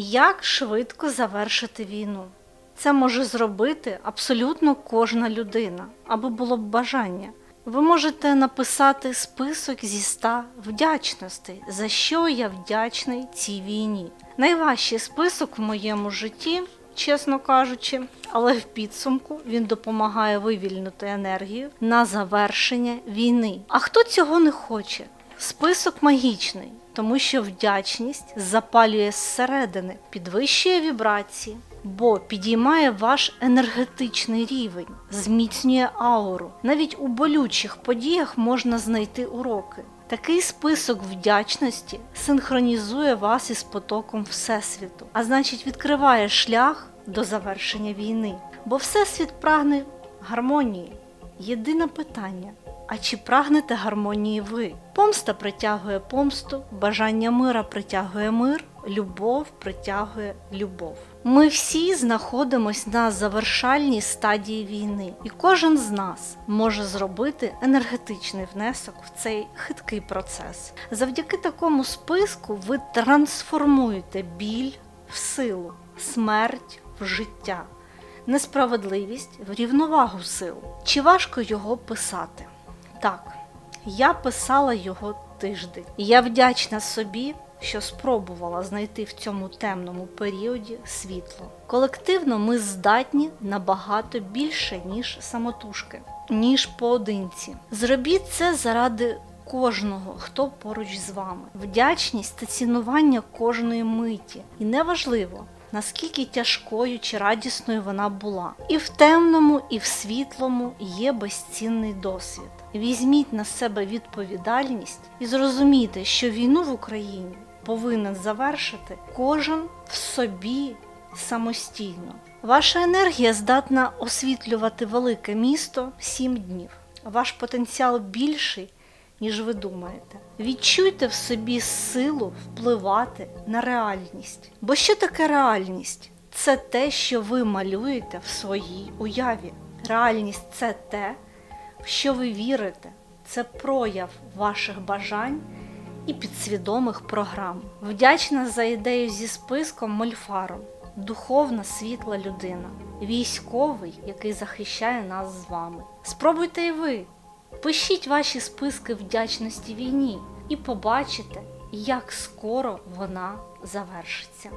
Як швидко завершити війну? Це може зробити абсолютно кожна людина, аби було б бажання. Ви можете написати список зі 100 вдячностей, за що я вдячний цій війні. Найважчий список в моєму житті, чесно кажучи, але в підсумку він допомагає вивільнити енергію на завершення війни. А хто цього не хоче? Список магічний, тому що вдячність запалює зсередини, підвищує вібрації, бо підіймає ваш енергетичний рівень, зміцнює ауру. Навіть у болючих подіях можна знайти уроки. Такий список вдячності синхронізує вас із потоком Всесвіту, а значить відкриває шлях до завершення війни. Бо Всесвіт прагне гармонії. Єдине питання: а чи прагнете гармонії ви? Помста притягує помсту, бажання мира притягує мир, любов притягує любов. Ми всі знаходимось на завершальній стадії війни, і кожен з нас може зробити енергетичний внесок в цей хиткий процес. Завдяки такому списку ви трансформуєте біль в силу, смерть в життя, несправедливість в рівновагу сил. Чи важко його писати? Так, я писала його тиждень. Я вдячна собі, що спробувала знайти в цьому темному періоді світло. Колективно ми здатні набагато більше, ніж самотужки, ніж поодинці. Зробіть це заради кожного, хто поруч з вами. Вдячність та цінування кожної миті. І неважливо, наскільки тяжкою чи радісною вона була. І в темному, і в світлому є безцінний досвід. Візьміть на себе відповідальність і зрозумійте, що війну в Україні повинен завершити кожен в собі самостійно. Ваша енергія здатна освітлювати велике місто сім днів. Ваш потенціал більший, ніж ви думаєте. Відчуйте в собі силу впливати на реальність. Бо що таке реальність? Це те, що ви малюєте в своїй уяві. Реальність це те, в що ви вірите, це прояв ваших бажань і підсвідомих програм. Вдячна за ідею зі списком Мольфаром, духовна світла людина, військовий, який захищає нас з вами. Спробуйте і ви. Пишіть ваші списки вдячності війні і побачите, як скоро вона завершиться.